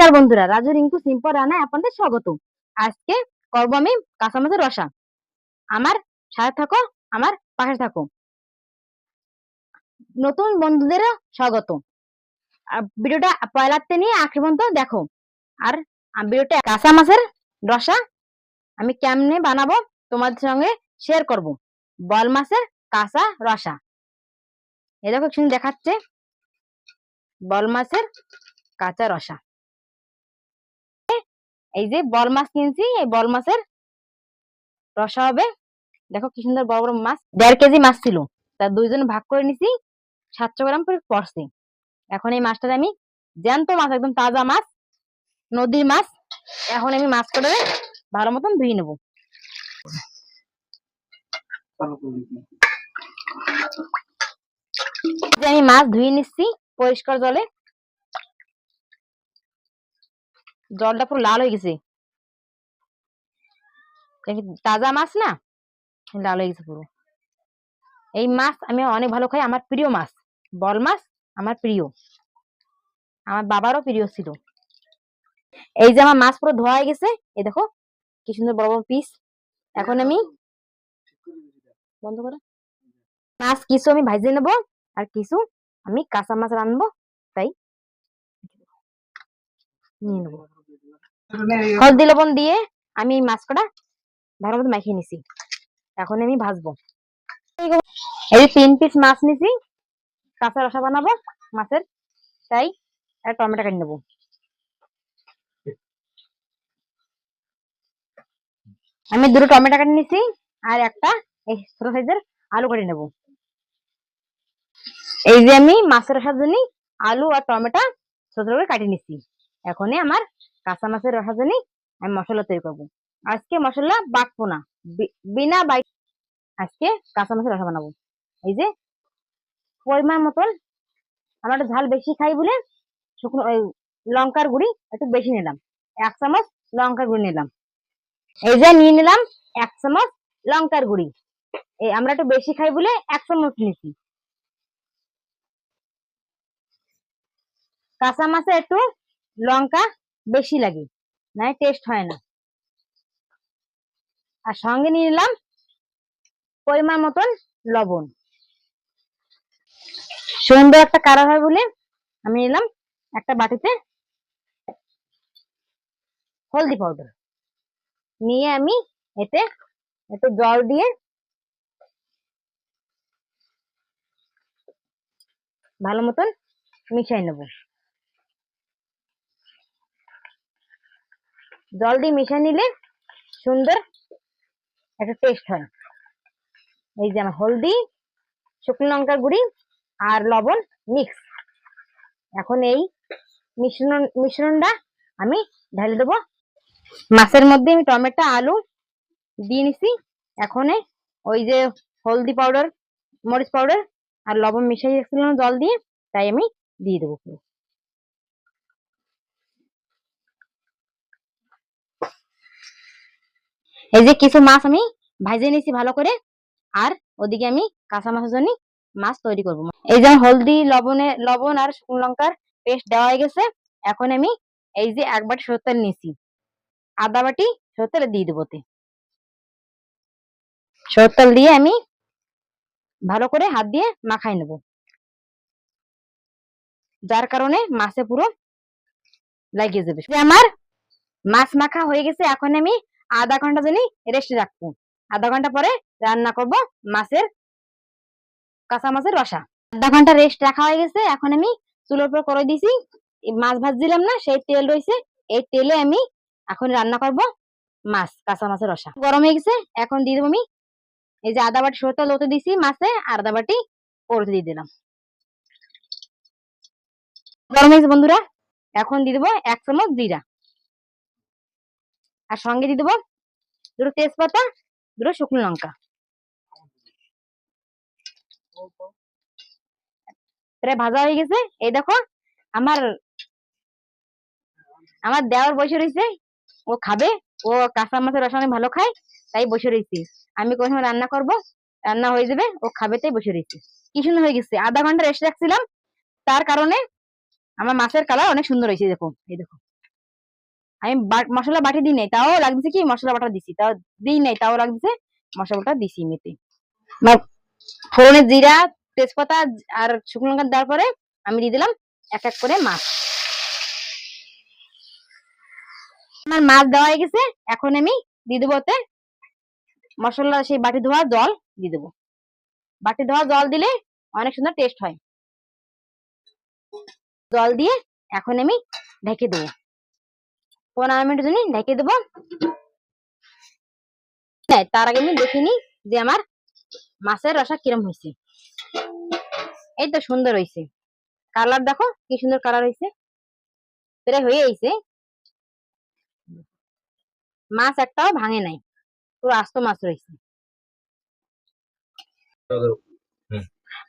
নমস্কার বন্ধুরা, রাজু রিঙ্কু সিম্পল রান্নায় আপনাদের স্বাগত আজকে করব আমি কাঁচা মাছের রসা। আমার সাথে থাকো, আমার পাশে থাকো। নতুন বন্ধুদেরও স্বাগত আর ভিডিওটা পয়লাতে নিয়ে আখরি পর্যন্ত দেখো। আর ভিডিওটা কাঁচা মাছের রসা আমি কেমনে বানাবো তোমাদের সঙ্গে শেয়ার করব। বল মাছের কাঁচা রসা। এ দেখো, শুনে দেখাচ্ছে। বল মাছের কাঁচা রসা। এই যে বল মাছ কিনছি, এই বল মাছের রসা হবে। দেখো কি সুন্দর বড় বড় মাছ, দেড় কেজি মাছ ছিল। তা দুইজন ভাগ করে নিছি, সাতশো গ্রাম করে পড়ছে। এখন এই মাছটা আমি জ্যান্ত মাছ, একদম তাজা মাছ, নদীর মাছ, এখন আমি মাছ করে ভালো মতন ধুয়ে নেব। আমি মাছ ধুয়ে নিচ্ছি পরিষ্কার জলে। জলটা পুরো লাল হয়ে গেছে। তাজা মাছ না, লাল হয়ে গেছে পুরো। এই মাছ আমি অনেক ভালো খাই, আমার প্রিয় মাছ। বল মাছ আমার প্রিয়। আমার বাবারও প্রিয় ছিল। এই যে আমার মাছ পুরো ধোয়া হয়ে গেছে, এই দেখো, কি সুন্দর বড় বড় পিস এখন আমি বন্ধ করে। মাছ কিছু আমি ভাজে নেব, আর কিছু আমি কাঁচা মাছ রানবো তাই। নিয়ে নেব। হলদি লবণ দিয়ে আমি এই মাছ কটা ভালো মতো মাখিয়ে নিছি। এখন আমি ভাজবো। এই তিন পিস মাছ নিছি, কাঁচা রসা বানাবো মাছের, তাই আর টমেটো কেটে নেব। আমি দুটো টমেটো কেটে নিছি আর একটা এই ছোট সাইজের আলু কেটে নেব। এই যে আমি মাছের রসার জন্য আলু আর টমেটো ছোট করে কাটিয়ে নিছি। এখনই আমার কাঁচা মাছের রসার জন্য আমি মশলা তৈরি করব। আজকে মশলা বাটবো না। বিনা বাই আজকে কাঁচা মাছের রসা বানাবো। এই যে পরিমাণ মতন আমরা একটু ঝাল বেশি খাই বলে শুকনো ওই লঙ্কার গুঁড়ি একটু বেশি নিলাম। এক চামচ লঙ্কার গুঁড়ি নিলাম। এই যে নিয়ে নিলাম এক চামচ লঙ্কার গুঁড়ি। এই আমরা একটু বেশি খাই বলে এক চামচ নিয়েছি কাঁচা মাছে একটু লঙ্কা বেশি লাগে না টেস্ট হয় না। আর সঙ্গে নিয়ে নিলাম পরিমাণ মতন লবণ। সুন্দর একটা কালার হয় বলে আমি নিলাম একটা বাটিতে হলদি পাউডার নিয়ে আমি এতে একটু জল দিয়ে ভালো মতন মিশাই নেব। জল দিয়ে মিশাই নিলে সুন্দর একটা টেস্ট হয়। এই যে আমার হলদি, শুকনো লঙ্কার গুঁড়ি আর লবণ মিক্স এখন এই মিশ্রণ, মিশ্রণটা আমি ঢেলে দেবো। মাছের মধ্যে আমি টমেটো, আলু দিয়ে নিছি। এখন ওই যে হলদি পাউডার মরিচ পাউডার আর লবণ মিশিয়ে রেখেছিলাম জল দিয়ে, তাই আমি দিয়ে দেবো। এই যে কিছু মাছ আমি ভাজে নিছি ভালো করে, আর ওদিকে আমি কাঁচা মাছের জন্য মাছ তৈরি করব। এই যে হলদি, লবণে, লবণ আর শুকনো লঙ্কার পেস্ট দেওয়া হয়ে গেছে। এখন আমি এই যে এক বাটি তেল নিছি আদা বাটি তেল দিয়ে দেবো তেল দিয়ে আমি ভালো করে হাত দিয়ে মাখাই নেব। যার কারণে মাছে পুরো লাগিয়ে যাবে। আমার মাছ মাখা হয়ে গেছে। এখন আমি আধা ঘণ্টা জন্য রেস্টে রাখব। আধা ঘণ্টা পরে রান্না করব মাছের, কাঁচা মাছের রসা। আধা ঘণ্টা রেস্ট রাখা হয়ে গেছে, এখন আমি চুলোর উপর করে দিছি। মাছ ভাজছিলাম না, সেই তেল রয়েছে, এই তেলে আমি এখন রান্না করব মাছ, কাঁচা মাছের রসা। গরম হয়ে গেছে, এখন দিয়ে দেবো আমি এই যে আদা বাটি সরতে লোতে দিছি মাছে, আর আদা বাটি ওরতে দিয়ে দিলাম। গরম হয়েছে বন্ধুরা, এখন দিয়ে দেবো এক চামচ জিরা। আর সঙ্গে দিয়ে দেবো দুটো তেজপাতা, দুটো শুকনো লঙ্কা। ভাজা হয়ে গেছে। এই দেখো, আমার আমার দেওয়ার বসে রয়েছে। ও খাবে, ও কাঁচা মাছের রসা ভালো খায়, তাই বসে রয়েছি। আমি কোন সময় রান্না করব, রান্না হয়ে যাবে, ও খাবে তাই বসে রয়েছি। কি সুন্দর হয়ে গেছে। আধা ঘণ্টা রেস্ট রাখছিলাম, তার কারণে আমার মাছের কালার অনেক সুন্দর হয়েছে, দেখো, এই দেখো। আমি মশলা বাটি দিই নাই, তাও লাগছে কি, মশলা বাটা দিছি, তাও দিই নাই, তাও লাগছে মশলা বাটা দিছি মেতে ফোড়নে জিরা, তেজপাতা আর শুকনো লঙ্কা দেওয়ার পরে আমি দিয়ে দিলাম এক এক করে মাছ। আমার মাছ দেওয়া হয়ে গেছে, এখন আমি দিয়ে দেবো ওতে মশলা, সেই বাটি ধোয়া জল দিয়ে দেবো। বাটি ধোয়া জল দিলে অনেক সুন্দর টেস্ট হয়। জল দিয়ে এখন আমি ঢেকে দেবো। পনেরো মিনিট জন্য ঢেকে দেবো। হ্যাঁ, তার আগে আমি যে আমার মাছের রসা কিরম হয়েছে। এই তো সুন্দর হয়েছে। কালার দেখো কি সুন্দর কালার হয়েছে। প্রায় হয়ে মাছ একটাও ভাঙে নাই। পুরো আস্ত মাছ রয়েছে।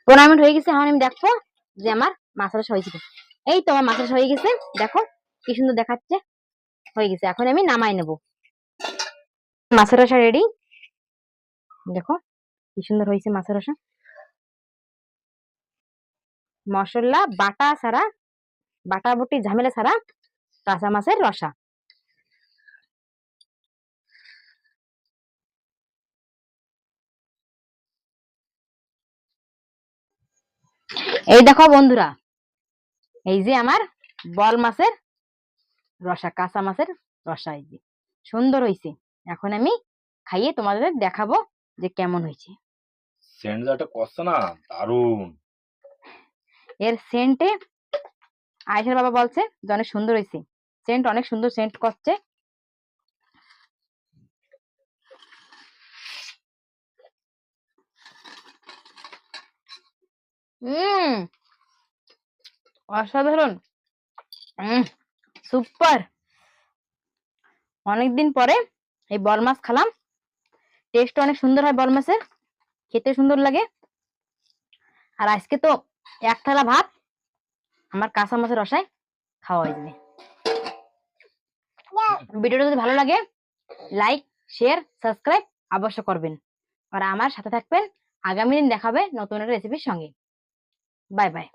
পনেরো মিনিট হয়ে গেছে এখন আমি দেখব যে আমার মাছের রসা হয়েছে এই তো আমার মাছের রসা হয়ে গেছে। দেখো কি সুন্দর দেখাচ্ছে। হয়ে গেছে। এখন আমি নামাই নেব। মাছের রসা রেডি দেখো, কি সুন্দর হয়েছে মাছের রসা। মশলা, বাটা ছাড়া, বাটা বুটি, ঝামেলা ছাড়া কাঁচা মাছের রসা। এই দেখো বন্ধুরা, এই যে আমার বল মাছের রসা কাঁচা মাছের রসা এই যে। সুন্দর হয়েছে এখন আমি খাইয়ে তোমাদের দেখাবো যে কেমন হয়েছে সেন্টটা কষছে না? দারুণ এর সেন্টে আয়েশার বাবা বলছে যে অনেক সুন্দর হয়েছে সেন্ট অনেক সুন্দর সেন্ট করছে। অসাধারণ। সুপার অনেকদিন পরে এই বল মাছ খেলাম। টেস্ট অনেক সুন্দর হয় বল মাছের। খেতে সুন্দর লাগে। আর আজকে তো এক থালা ভাত। আমার কাঁচা মাছের রসায় খাওয়া হয়ে যাবে। ভিডিওটা যদি ভালো লাগে লাইক শেয়ার সাবস্ক্রাইব অবশ্য করবেন। আর আমার সাথে থাকবেন। আগামী দিন দেখাবে নতুন একটা রেসিপির সঙ্গে। Bye bye